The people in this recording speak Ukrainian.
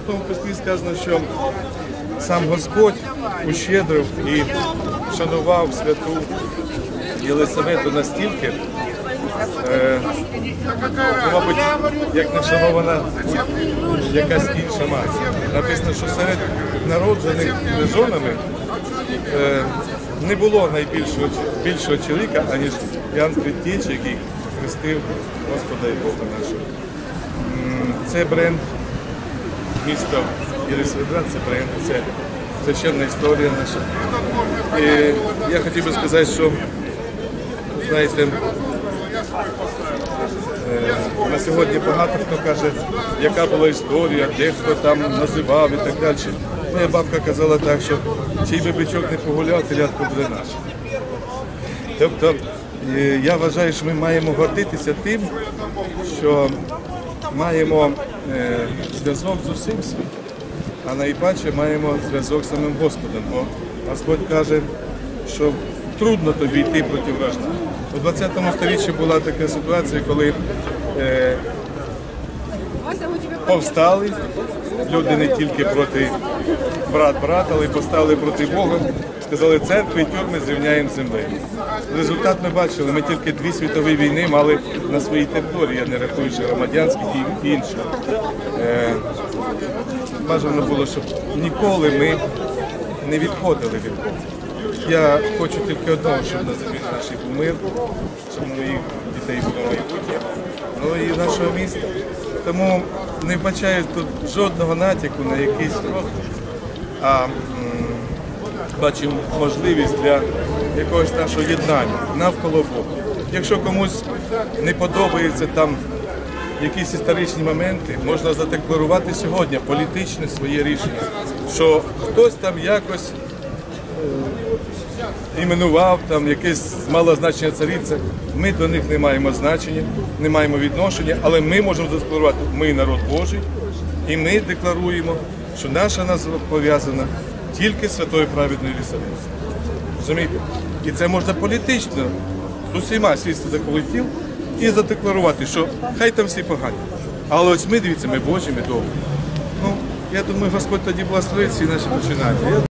Святому Письмі сказано, що сам Господь ущедрив і шанував святу Єлисавету настільки, е, ну, мабуть, як не шанована якась інша мать. Написано, що серед народжених жонами е, не було найбільшого більшого чоловіка, аніж Ян Предтіч, який хрестив Господа і Бога нашого. Це бренд міста Єлисаветград, це бренд, це священна історія наша. І я хотів би сказати, що знаєте, е, на сьогодні багато хто каже, яка була історія, де хто там називав і так далі. Моя бабка казала так, що чий би бичок не погуляв, телятко буде наш. Тобто е, я вважаю, що ми маємо гордитися тим, що маємо зв'язок з усім світом, а найпаче маємо зв'язок з самим Господом. Бо Господь каже, що трудно тобі йти проти вражда. У 20 столітті була така ситуація, коли е, повстали люди не тільки проти брат брата, але й повстали проти Бога. Сказали, церкви і тюрми зрівняємо землею. Результат ми бачили, ми тільки дві світові війни мали на своїй території, я не рахуючи громадянських і інших. Е, бажано було, щоб ніколи ми не відходили від Бога. Я хочу тільки одного, щоб на землі був мир, щоб моїх дітей було майбутнє, ну і нашого міста. Тому не вбачаю тут жодного натяку на якийсь розвиток, а м, бачимо можливість для якогось нашого єднання навколо Бога. Якщо комусь не подобається там якісь історичні моменти, можна задекларувати сьогодні політичне своє рішення, що хтось там якось іменував там якесь малозначення цариця. Ми до них не маємо значення, не маємо відношення, але ми можемо задекларувати, ми народ Божий, і ми декларуємо, що наша назва пов'язана тільки з святою праведною Єлисаветою. Розумієте? І це можна політично з усіма сісти за колектив і задекларувати, що хай там всі погані. Але ось ми, дивіться, ми Божі, ми добрі. Ну, я думаю, Господь тоді благословить всі наші починання.